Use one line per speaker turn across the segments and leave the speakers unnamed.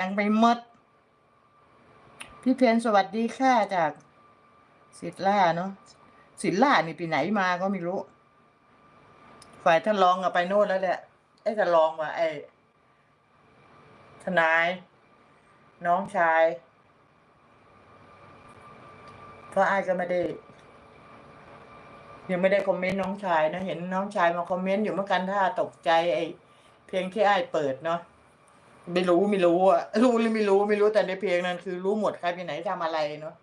ยังไปมด พี่เพนสวัสดีค่ะจากศิลล่าเนาะศิลล่านี่ไปไหนมาก็ไม่รู้ ฝ่ายท่านรองอะไปโน่นแล้วแหละไอ้ท่านรองว่ะไอ้ทนาย น้องชายเพราะไอ้ก็ไม่ได้ยังไม่ได้คอมเมนต์น้องชายนะ เห็นน้องชายมาคอมเมนต์อยู่เมื่อกันถ้าตกใจไอ้เพลงที่ไอ้เปิดเนาะ ไม่รู้ไม่รู้อะรู้หรือไม่รู้ไม่รู้แต่ในเพลงนั้นคือรู้หมดใครไปไหนทำอะไรเนาะ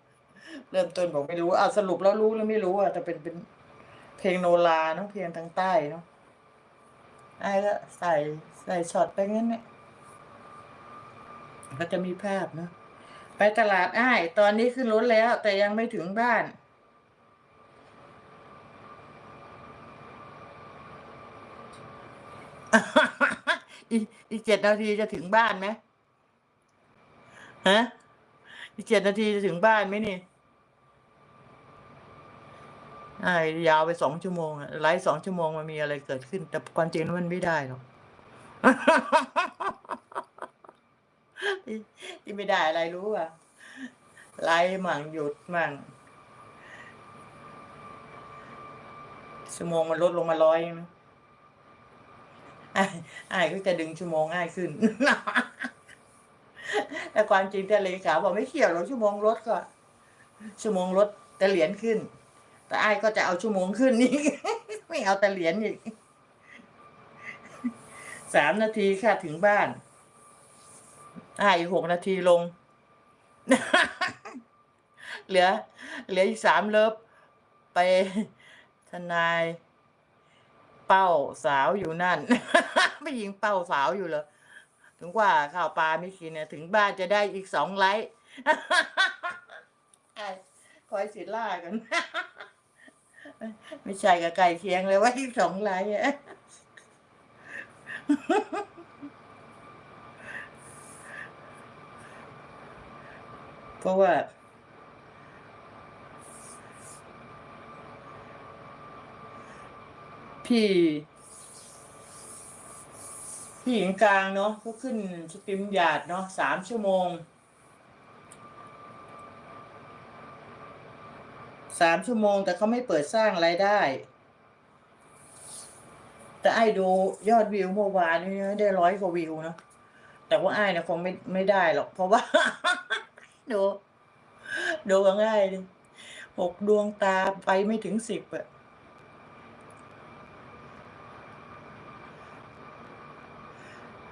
เริ่มต้นบอกไม่รู้อะสรุปแล้วรู้หรือไม่รู้อะแต่เป็นเป็นเพลงโนราเนาะเพลงทางใต้เนาะไอ้ก็ใส่ใส่ช็อตไปงั้นเนี่ยก็จะมีภาพเนาะไปตลาดอ้าย ตอนนี้ขึ้นรถแล้ว แต่ยังไม่ถึงบ้านอ อีกเจ็ดนาทีจะถึงบ้านไหมฮะอีเจ็ดนาทีจะถึงบ้านไหมนี่ไอ้ยาวไปสองชั่วโมงไลฟ์สองชั่วโมงมันมีอะไรเกิดขึ้น แต่ความจริงมันไม่ได้หรอกที่ที่ไม่ได้อะไรรู้ป่ะไลฟ์มั่งหยุดมั่งชั่วโมงมันลดลงมาร้อยนะ อ้ายอ้ก็จะดึงชั่วโมงง่ายขึ้นแต่ความจริงแต่เลขาบอกไม่เกี่ยวหรอกชั่วโมงลดก็ ชั่วโมงลดแต่เหรียญขึ้น แต่อ้ายก็จะเอาชั่วโมงขึ้นนี่ไม่เอาแต่เหรียญอีกสามนาทีค่ะถึงบ้านไอ้หกนาทีลง เหลือ เหลืออีกสามเลิฟไปทนาย เป้าสาวอยู่นั่น ไม่ยิงเป้าสาวอยู่เหรอถึงว่าข้าวปลาไม่กินเนี่ยถึงบ้านจะได้อีกสองไลค์คอยสิล่ากัน ไม่ใช่กับไก่เคียงเลยว่าอีกสองไลค์เพราะว่า พี่ พี่หญิงกลางเนาะก็ขึ้นสตรีมหยาดเนาะสามชั่วโมงสามชั่วโมง แต่เขาไม่เปิดสร้างรายได้ แต่ไอ้ดูยอดวิวเมื่อวานนี้ได้ร้อยกว่าวิวเนาะแต่ว่าไอ้เนี่ยคงไม่ไม่ได้หรอกเพราะว่า ดูดูง่ายเลยหกดวงตาไปไม่ถึงสิบอะ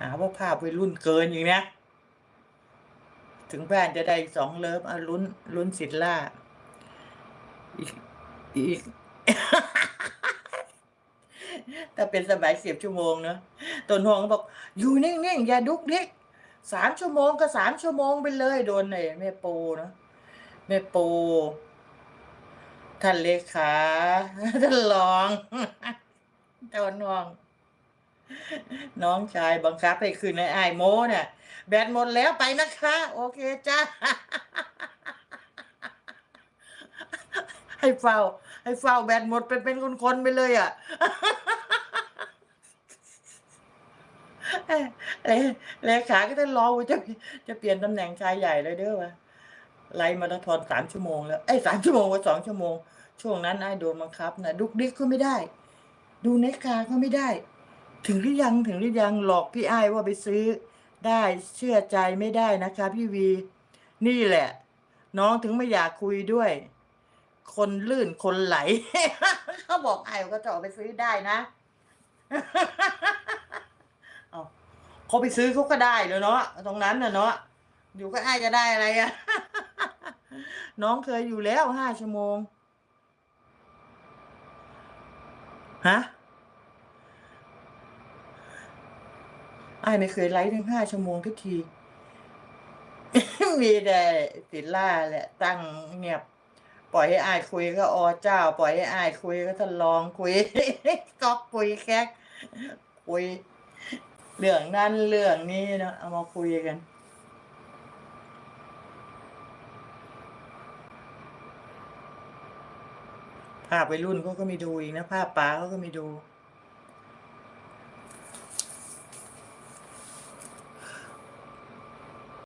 าว่าภาพวัยรุ่นเกินอย่างเนี้ยถึงบ้านจะได้สองเลิฟเอาลุ้นลุ้นสิทธิ์ล่าอีกอีกถ้าเป็นสมัยสิบชั่วโมงเนอะต้นหวงบอก อยู่นิ่งๆอย่าดุกดิกสามชั่วโมงก็สามชั่วโมงไปเลยโดนไอ้แม่ปูเนอะแม่ปูท่านเลขาท่านรองต้นหวง น้องชายบังคับให้คืนในไอายโมเนี่ย แบตหมดแล้วไปนะคะ โอเคจ้าให้เฝ้า ให้เฝ้าแบตหมดเป็นเป็นคนๆไปเลยอะเลขาก็จะรอว่าจะจะเปลี่ยนตำแหน่งชายใหญ่เลยเด้อวะไล่มาราธอนสามชั่วโมงแล้วไอ้สามชั่วโมงกับสองชั่วโมง ช่วงนั้นไอ้โดนบังคับนะดุกดิกก็ไม่ได้ ดูเน็กคาก็ไม่ได้ ถึงหรือยังถึงหรือยังหลอกพี่อ้ายว่าไปซื้อได้เชื่อใจไม่ได้นะคะ พี่วี นี่แหละ น้องถึงไม่อยากคุยด้วย คนลื่นคนไหล เขาบอกไอ้ก็จะออกไปซื้อได้นะเอาเขาไปซื้อเขาก็ได้เลยเนาะตรงนั้นน่ะเนาะอยู่ก็ไอ้จะได้อะไรอะน้องเคยอยู่แล้วห้าชั่วโมงฮะ อ้ายไม่เคยไลฟ์ถึงห้าชั่วโมงทุกที มีแต่ติดล่าแหละ ตั้งเงียบ ปล่อยให้อายคุยก็อเจ้า ปล่อยให้อายคุยก็ทดลองคุยก็คุยแค่คุยเรื่องนั้นเรื่องนี้เนาะเอามาคุยกันภาพวัยรุ่นเขาก็มีดูอีกนะ ภาพป๋าเขาก็มีดู